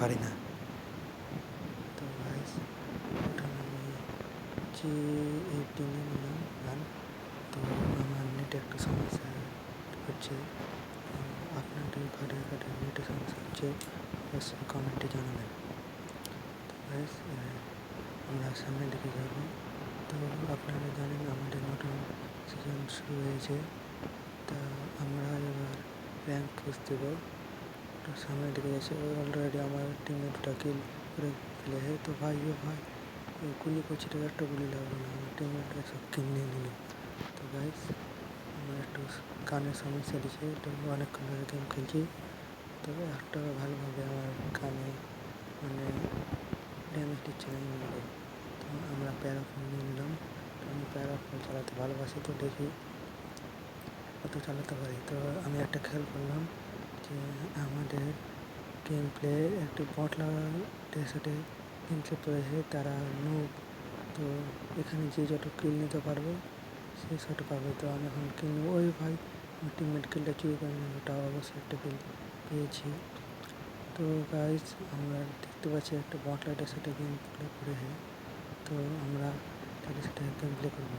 পারি না। তো গাইস ওটা যে এই টিমে নিলাম গান। তো আমার নেটে একটু সমস্যা হচ্ছে। আপনাদের ঘরে ঘরে নেটে সমস্যা হচ্ছে অবশ্যই কমেন্টে জানাবেন। তো গাইস আমরা সামনের দিকে যাব। তো আপনারা জানেন আমাদের নতুন সিজন শুরু হয়েছে। তা আমরা এবার র্যাঙ্ক খুঁজ দেব তো সামনের দিকে যাচ্ছে অলরেডি আমার টিমে দুটা কিল করে ফেলে। তো ভাই, ও ভাই গুলি করছে তো একটা গুলি লাগল না। আমার টিমমেটরা সব কিল নিয়ে নিল। তো গাইস আমার একটু কানের সমস্যা দিচ্ছে তো অনেকক্ষণ ধরে গেম খেলছি। তবে একটা ভালোভাবে আমার কানে মানে ড্যামেজ দিচ্ছে না এমনিতে তো আমরা প্যারাফোন নিয়ে নিলাম। আমি প্যারাফোন চালাতে ভালোবাসি তো দেখি কত চালাতে পারি। তো আমি একটা খেয়াল করলাম যে আমাদের গেম প্লে একটি বটলা সাথে গেম প্লে পড়েছে তারা নুব তো এখানে যে যত কিল নিতে পারবে, সে শট পাবে। তো আমি এখন কিল ওই ভাই, আমার টিমমেট কিলটা চুরি করে নিল ওটাও অবশ্যই একটা কিল পেয়েছি। তো গাইজ আমরা দেখতে পাচ্ছি একটা বটলাটের সাথে গেম প্লে করেছে তো আমরা তাদের সাথে গেম প্লে করব।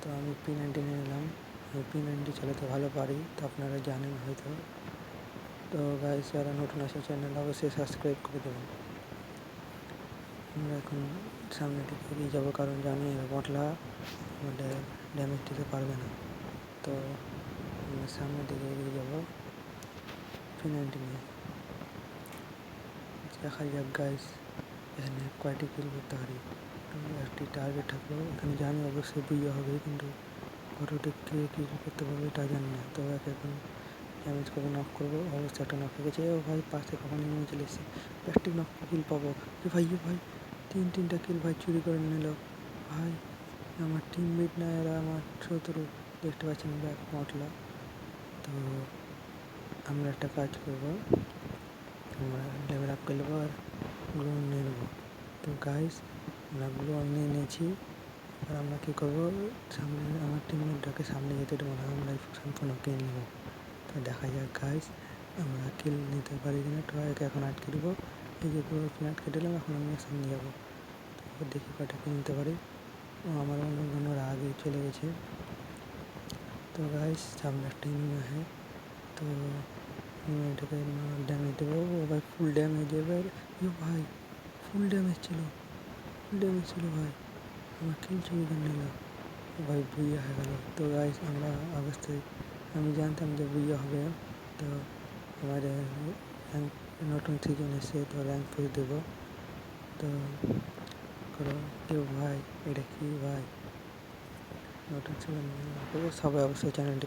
তো আমি পি নাইনটি নিয়ে নিলাম। পি নাইনটি চালাতে ভালো পারি। তো আপনারা জানেন হয়তো। তো গাইজ যারা নতুন আসে চ্যানেল অবশ্যই সাবস্ক্রাইব করে দেবেন। আমরা এখন সামনে দিকে এগিয়ে যাব, কারণ জানি বটলা আমাদের ড্যামেজ দিতে পারবে না। তো আমরা সামনের দিকে এগিয়ে যাব। পি নিয়ে। দেখা যাক গাইজ এখানে কয়টি কিল করতে পারি। একটি টার্গেট থাকল এখানে জানি অবশ্যই বুঝে হবে, কিন্তু কতটি কে কী করতে পারবে এটা জানি না। তো এখন ড্যামেজ করে নক করব অবশ্যই একটা নক গেছে। ও ভাই, পাশে কখন নেমে চলে এসেছে? প্লাস্টিক নক কিল পাবো। এ ভাই এ ভাই, তিন তিনটা কিল ভাই চুরি করে নিল। ভাই, আমার টিমমেট না, এরা আমার শত্রু। দেখতে পাচ্ছেন ব্যাক মটলা। তো আমরা একটা কাজ করব। আমরা লেভেল আপ করে নেব আর গ্লো নিয়ে নেব। তো গাইস আমরা গ্লো নিয়ে নিয়েছি। আর আমরা কী করব? সামনে, আমার টিমমেটটাকে সামনে যেতে দেবো না। আমরা সম্পূর্ণ কিনে নেব। দেখা যাক গাইস আমরা কিল নিতে পারি কিনা। একে এখন আটকে দেবো। এই যে পুরো আটকে দিলাম, এখন আমি সামনে যাব। তো দেখি কিল নিতে পারি। ও, আমার অন্য আগে চলে গেছে। তো গাইস সামনে একটা ইনিমি আছে। তো এটাকে ড্যামেজ দেবো। ও ভাই ফুল ড্যামেজ এবার ইয়ে ভাই ফুল ড্যামেজ ছিল। ফুল ড্যামেজ ছিল ভাই। আমার কিল চুরি নিল ও ভাই বুইয়া হয়ে গেল। তো গাইস আমরা অবশ্যই আমি জানতাম যে বিয়ে হবে, তো আমার র্যাঙ্ক নতুন সিজন এসে তো র্যাঙ্ক পুষ দেবো। তো করো, কেউ ভাই, এটা কি ভাই? নতুন সিজন সবাই অবশ্যই চ্যানেলটি